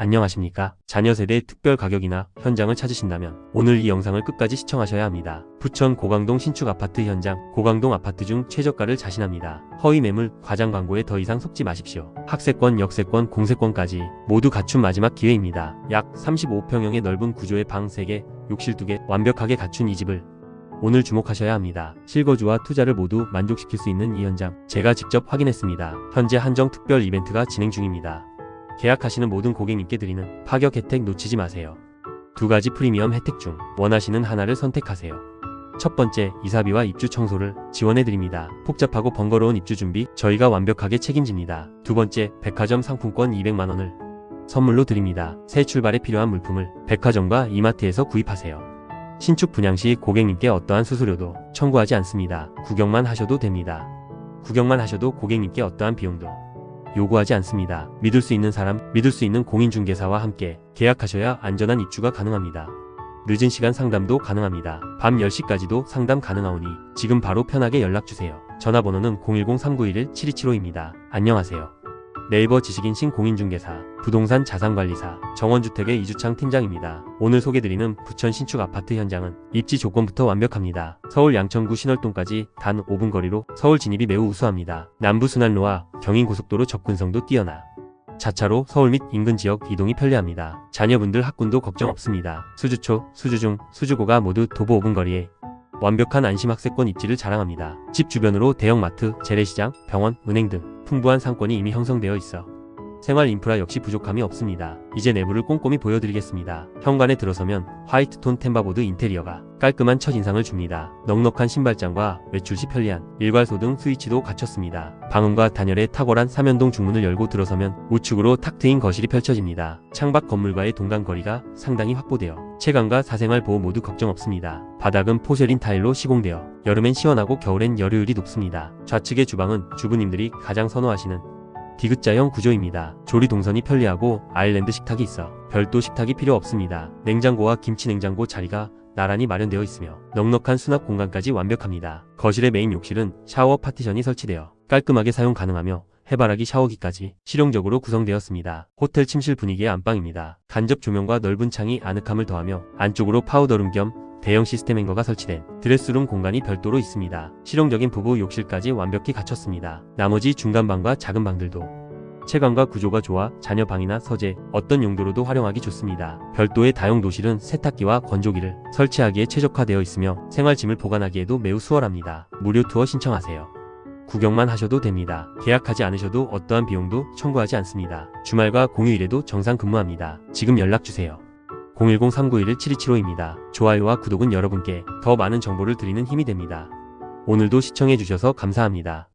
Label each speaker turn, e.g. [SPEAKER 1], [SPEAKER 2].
[SPEAKER 1] 안녕하십니까? 자녀 세대 특별 가격이나 현장을 찾으신다면 오늘 이 영상을 끝까지 시청하셔야 합니다. 부천 고강동 신축 아파트 현장, 고강동 아파트 중 최저가를 자신합니다. 허위 매물, 과장 광고에 더 이상 속지 마십시오. 학세권, 역세권, 공세권까지 모두 갖춘 마지막 기회입니다. 약 35평형의 넓은 구조의 방 3개, 욕실 2개 완벽하게 갖춘 이 집을 오늘 주목하셔야 합니다. 실거주와 투자를 모두 만족시킬 수 있는 이 현장 제가 직접 확인했습니다. 현재 한정 특별 이벤트가 진행 중입니다. 계약하시는 모든 고객님께 드리는 파격 혜택 놓치지 마세요. 두 가지 프리미엄 혜택 중 원하시는 하나를 선택하세요. 첫 번째, 이사비와 입주 청소를 지원해 드립니다. 복잡하고 번거로운 입주 준비 저희가 완벽하게 책임집니다. 두 번째, 백화점 상품권 200만 원을 선물로 드립니다. 새 출발에 필요한 물품을 백화점과 이마트에서 구입하세요. 신축 분양 시 고객님께 어떠한 수수료도 청구하지 않습니다. 구경만 하셔도 됩니다. 구경만 하셔도 고객님께 어떠한 비용도 요구하지 않습니다. 믿을 수 있는 사람, 믿을 수 있는 공인중개사와 함께 계약하셔야 안전한 입주가 가능합니다. 늦은 시간 상담도 가능합니다. 밤 10시까지도 상담 가능하오니 지금 바로 편하게 연락주세요. 전화번호는 010-3911-7275입니다. 안녕하세요. 네이버 지식인신 공인중개사, 부동산 자산관리사, 정원주택의 이주창 팀장입니다. 오늘 소개드리는 부천 신축 아파트 현장은 입지 조건부터 완벽합니다. 서울 양천구 신월동까지 단 5분 거리로 서울 진입이 매우 우수합니다. 남부순환로와 경인고속도로 접근성도 뛰어나 자차로 서울 및 인근 지역 이동이 편리합니다. 자녀분들 학군도 걱정 없습니다. 수주초, 수주중, 수주고가 모두 도보 5분 거리에 완벽한 안심학세권 입지를 자랑합니다. 집 주변으로 대형마트, 재래시장, 병원, 은행 등 풍부한 상권이 이미 형성되어 있어 생활 인프라 역시 부족함이 없습니다. 이제 내부를 꼼꼼히 보여드리겠습니다. 현관에 들어서면 화이트톤 템바보드 인테리어가 깔끔한 첫인상을 줍니다. 넉넉한 신발장과 외출 시 편리한 일괄소 등 스위치도 갖췄습니다. 방음과 단열에 탁월한 삼연동 중문을 열고 들어서면 우측으로 탁 트인 거실이 펼쳐집니다. 창밖 건물과의 동간 거리가 상당히 확보되어 채광과 사생활 보호 모두 걱정 없습니다. 바닥은 포세린 타일로 시공되어 여름엔 시원하고 겨울엔 열효율이 높습니다. 좌측의 주방은 주부님들이 가장 선호하시는 디귿자형 구조입니다. 조리 동선이 편리하고 아일랜드 식탁이 있어 별도 식탁이 필요 없습니다. 냉장고와 김치 냉장고 자리가 나란히 마련되어 있으며 넉넉한 수납 공간까지 완벽합니다. 거실의 메인 욕실은 샤워 파티션이 설치되어 깔끔하게 사용 가능하며 해바라기 샤워기까지 실용적으로 구성되었습니다. 호텔 침실 분위기의 안방입니다. 간접 조명과 넓은 창이 아늑함을 더하며 안쪽으로 파우더룸 겸 대형 시스템 행거가 설치된 드레스룸 공간이 별도로 있습니다. 실용적인 부부 욕실까지 완벽히 갖췄습니다. 나머지 중간 방과 작은 방들도 채광과 구조가 좋아 자녀 방이나 서재 어떤 용도로도 활용하기 좋습니다. 별도의 다용 도실은 세탁기와 건조기를 설치하기에 최적화되어 있으며 생활짐을 보관하기에도 매우 수월합니다. 무료 투어 신청하세요. 구경만 하셔도 됩니다. 계약하지 않으셔도 어떠한 비용도 청구하지 않습니다. 주말과 공휴일에도 정상 근무합니다. 지금 연락주세요. 010-391-7275입니다. 좋아요와 구독은 여러분께 더 많은 정보를 드리는 힘이 됩니다. 오늘도 시청해주셔서 감사합니다.